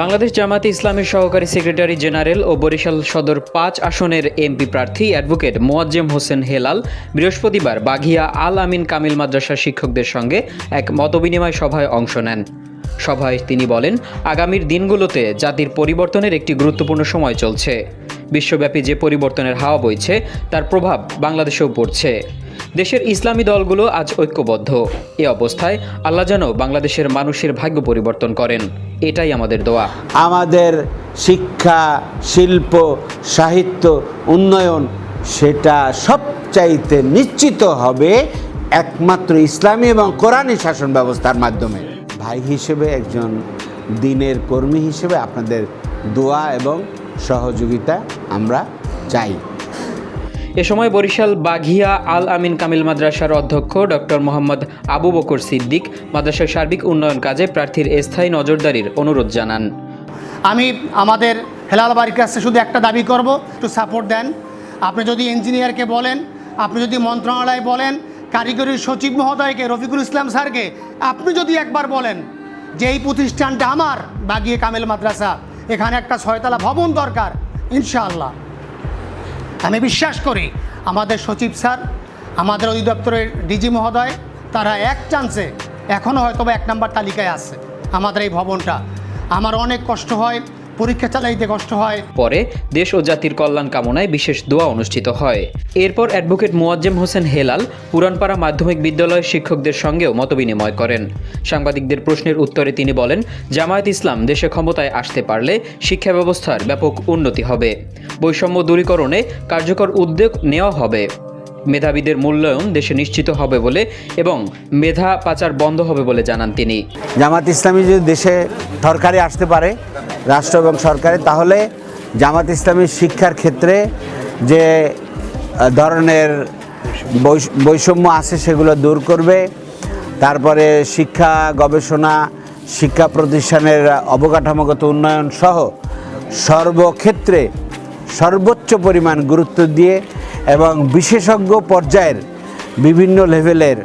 বাংলাদেশ জামাতে ইসলামের সহকারী সেক্রেটারি জেনারেল ও বরিশাল সদর পাঁচ আসনের এমপি প্রার্থী অ্যাডভোকেট মোয়াজ্জেম হোসেন হেলাল বৃহস্পতিবার বাঘিয়া আল আমিন কামিল মাদ্রাসার শিক্ষকদের সঙ্গে এক মতবিনিময় সভায় অংশ নেন। সভায় তিনি বলেন, আগামীর দিনগুলোতে জাতির পরিবর্তনের একটি গুরুত্বপূর্ণ সময় চলছে। বিশ্বব্যাপী যে পরিবর্তনের হাওয়া বইছে, তার প্রভাব বাংলাদেশেও পড়ছে। দেশের ইসলামী দলগুলো আজ ঐক্যবদ্ধ। এ অবস্থায় আল্লাহ যেন বাংলাদেশের মানুষের ভাগ্য পরিবর্তন করেন। এটাই আমাদের দোয়া। আমাদের শিক্ষা, শিল্প, সাহিত্য, উন্নয়ন, সেটা সবচাইতে নিশ্চিত হবে একমাত্র ইসলামী এবং কোরআনী শাসন ব্যবস্থার মাধ্যমে। ভাই হিসেবে একজন দিনের কর্মী হিসেবে আপনাদের দোয়া এবং সহযোগিতা আমরা চাই। এ সময় বরিশাল বাঘিয়া আল আমিন কামিল মাদ্রাসার অধ্যক্ষ ডক্টর মোহাম্মদ আবু বকর সিদ্দিক মাদ্রাসার সার্বিক উন্নয়ন কাজে প্রার্থীর স্থায়ী নজরদারির অনুরোধ জানান। আমি আমাদের হেলাল বাড়ির কাছে শুধু একটা দাবি করব, একটু সাপোর্ট দেন। আপনি যদি ইঞ্জিনিয়ারকে বলেন, আপনি যদি মন্ত্রণালয় বলেন, কারিগরি সচিব মহোদয়কে, রফিকুল ইসলাম স্যারকে, আপনি যদি একবার বলেন যে এই প্রতিষ্ঠানটা আমার, বাগিয়ে কামেল মাদ্রাসা, এখানে একটা ছয়তলা ভবন দরকার, ইনশাআল্লাহ। আমি বিশ্বাস করি আমাদের সচিব স্যার, আমাদের অধিদপ্তরের ডিজি মহোদয়, তারা এক চান্সে এখনও হয়তো এক নম্বর তালিকায় আছে আমাদের এই ভবনটা। আমার অনেক কষ্ট হয় পরীক্ষা চালাইতে কষ্ট হয়। পরে দেশ ও জাতির কল্যাণ কামনায় বিশেষ দোয়া অনুষ্ঠিত হয়। এরপর অ্যাডভোকেট মোয়াজ্জেম হোসেন হেলাল পুরানপাড়া মাধ্যমিক বিদ্যালয়ের শিক্ষকদের সঙ্গেও মতবিনিময় করেন। সাংবাদিকদের প্রশ্নের উত্তরে তিনি বলেন জামায়াত ইসলাম দেশে ক্ষমতায় আসতে পারলে শিক্ষা ব্যবস্থার ব্যাপক উন্নতি হবে। বৈষম্য দূরীকরণে কার্যকর উদ্যোগ নেওয়া হবে। মেধাবীদের মূল্যায়ন দেশে নিশ্চিত হবে বলে এবং মেধা পাচার বন্ধ হবে বলে জানান তিনি। জামাত ইসলামী যদি দেশে সরকারে আসতে পারে রাষ্ট্র এবং সরকারে তাহলে জামাত ইসলামী শিক্ষার ক্ষেত্রে যে ধরনের বৈষ- বৈষম্য আছে সেগুলো দূর করবে। তারপরে শিক্ষা, গবেষণা, শিক্ষা প্রতিষ্ঠানের অবকাঠামোগত উন্নয়ন সহ সর্বক্ষেত্রে সর্বোচ্চ পরিমাণ গুরুত্ব দিয়ে এবং বিশেষজ্ঞ পর্যায়ের বিভিন্ন লেভেলের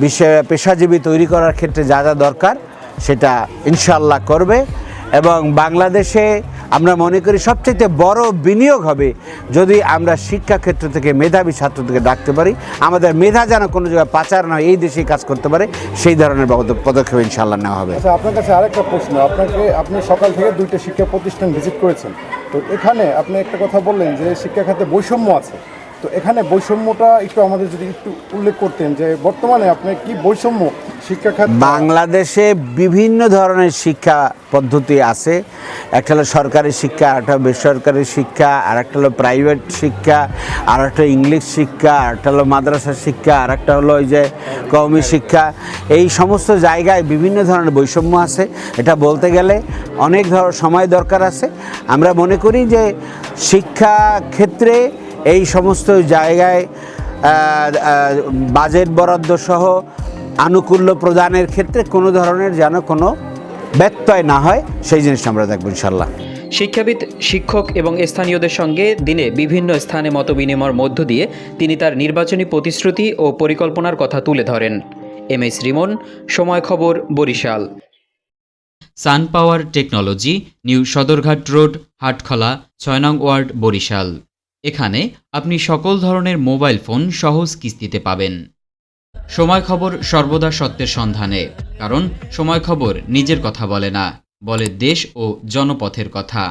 বিশ্বে পেশাজীবী তৈরি করার ক্ষেত্রে যা যা দরকার, সেটা ইনশাল্লাহ করবে। এবং বাংলাদেশে আমরা মনে করি সবচেয়ে বড় বিনিয়োগ হবে যদি আমরা শিক্ষা ক্ষেত্র থেকে মেধাবী ছাত্র থেকে ডাকতে পারি। আমাদের মেধা যেন কোনো জায়গায় পাচার নয় এই দেশেই কাজ করতে পারে, সেই ধরনের পদ- পদক্ষেপ ইনশাল্লাহ নেওয়া হবে। আচ্ছা আপনার কাছে আরেকটা প্রশ্ন। আপনাকে আপনি সকাল থেকে দুইটা শিক্ষা প্রতিষ্ঠান ভিজিট করেছেন। তো এখানে আপনি একটা কথা বললেন যে শিক্ষা খাতে বৈষম্য আছে। তো এখানে বৈষম্যটা একটু আমাদের যদি একটু উল্লেখ করতেন যে বর্তমানে আপনি কি বৈষম্য শিক্ষা খাত বাংলাদেশে বিভিন্ন ধরনের শিক্ষা পদ্ধতি আছে। একটা হলো সরকারি শিক্ষা আর একটা বেসরকারি শিক্ষা আর একটা হলো প্রাইভেট শিক্ষা আর একটা ইংলিশ শিক্ষা আর একটা হলো মাদ্রাসা শিক্ষা আর একটা হলো ওই যে কওমি শিক্ষা। এই সমস্ত জায়গায় বিভিন্ন ধরনের বৈষম্য আছে। এটা বলতে গেলে অনেক ধর সময় দরকার আছে। আমরা মনে করি যে শিক্ষা ক্ষেত্রে এই সমস্ত জায়গায় বাজেট বরাদ্দ সহ আনুকূল্য প্রদানের ক্ষেত্রে কোনো ধরনের যেন কোনো ব্যত্যয় না হয় সেই জিনিসটা আমরা দেখব ইনশাল্লাহ শিক্ষাবিদ শিক্ষক এবং স্থানীয়দের সঙ্গে দিনে বিভিন্ন স্থানে মত বিনিময়ের মধ্য দিয়ে তিনি তার নির্বাচনী প্রতিশ্রুতি ও পরিকল্পনার কথা তুলে ধরেন। এম এস রিমন সময় খবর Barishal. Sun power technology new Sadarghat road Hatkhola ছয় নং ওয়ার্ড বরিশাল। এখানে আপনি সকল ধরনের মোবাইল ফোন সহজ কিস্তিতে পাবেন। সময় খবর সর্বদা সত্যের সন্ধানে, কারণ সময় খবর নিজের কথা বলে না, বলে দেশ ও জনপথের কথা।